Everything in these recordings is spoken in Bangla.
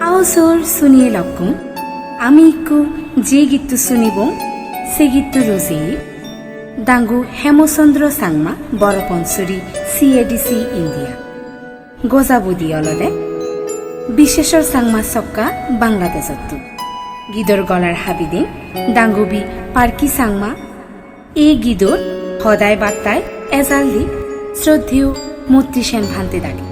আওসর শুনিয়ে লক্কম আমি ইকু যে গীতটো শুনিব সে গীতটো রোজে ডাঙ্গু হেমচন্দ্র এ ডি চি ইণ্ডিয়া। গজাবুদি অলদে বিশেষৰ চাংমা চক্কা বাংলাদেশতো গীদৰ গলাৰ হাবিদিন ডাঙ্গুবি পাৰ্কি চাংমা। এই গীদৰ সদায় বাৰ্তাই এজাল দি শ্ৰদ্ধেয় মৈত্ৰী সেন ভান্তে দাগে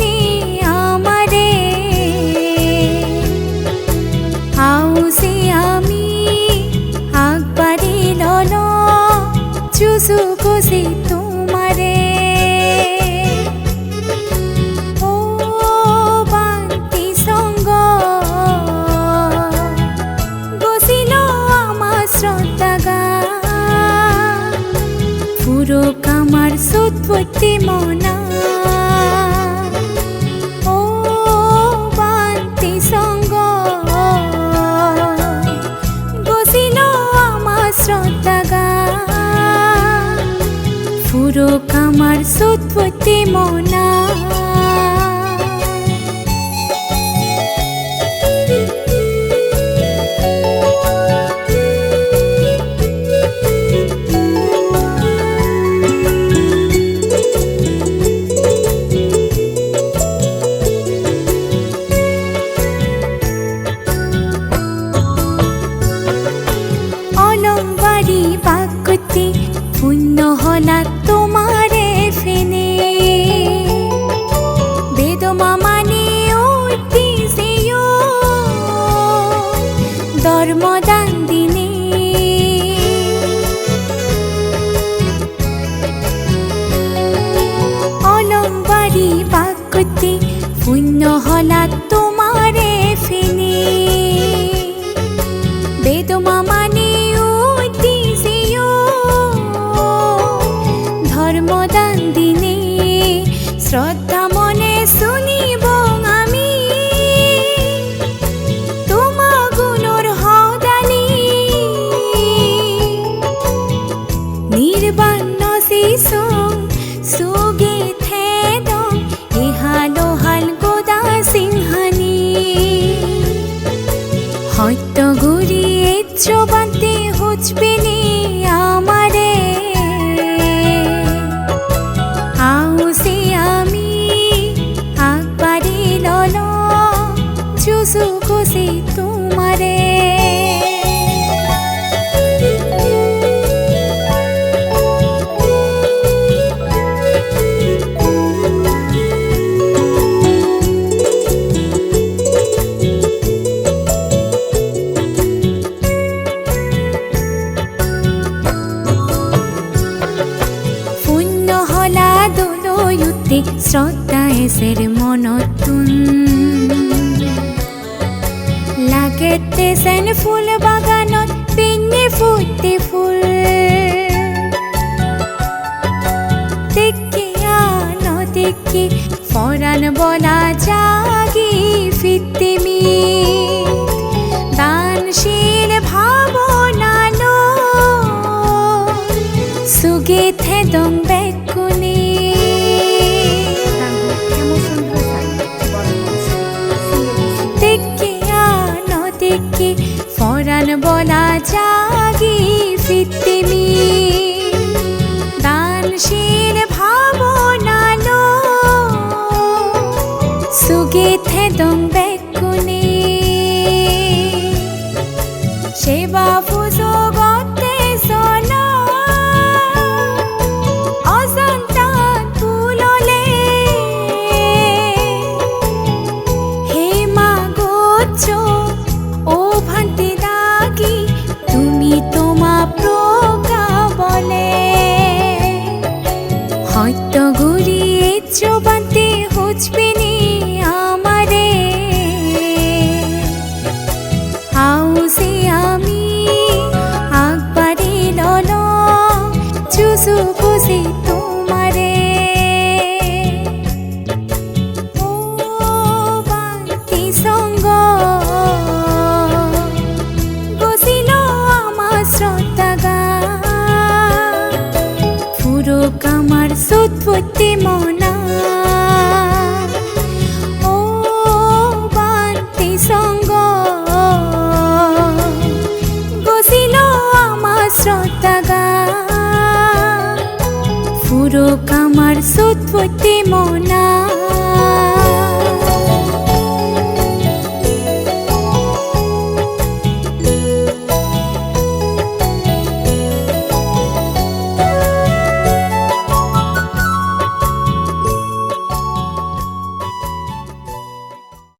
পুরো কামার সুৎপত্তি মনা। বাকুতি পুণ্য হলা তোমারে ফিনি বেদমা মানে ধর্মদান দিনে শ্রদ্ধা চোবান্তে হুচবিনি আমারে। আউসি আমি আকবারি লল চুসু খুশি তোমারে দলয়ুতে শ্রদ্ধা এসের মনতুন লাগে তেসেন ফুল বাগানত পিনে ফুটি ফুল। দেখি আনো দেখি ফরান বলা জাগি সুগে থেদং বেকুনি সেবা ফুরুক আমার সুৎপত্তি মনা। ও বান্তি সঙ্গ। বসিল আমার শ্রদ্ধাগা ফুরো কামার সুৎপত্তি মনা।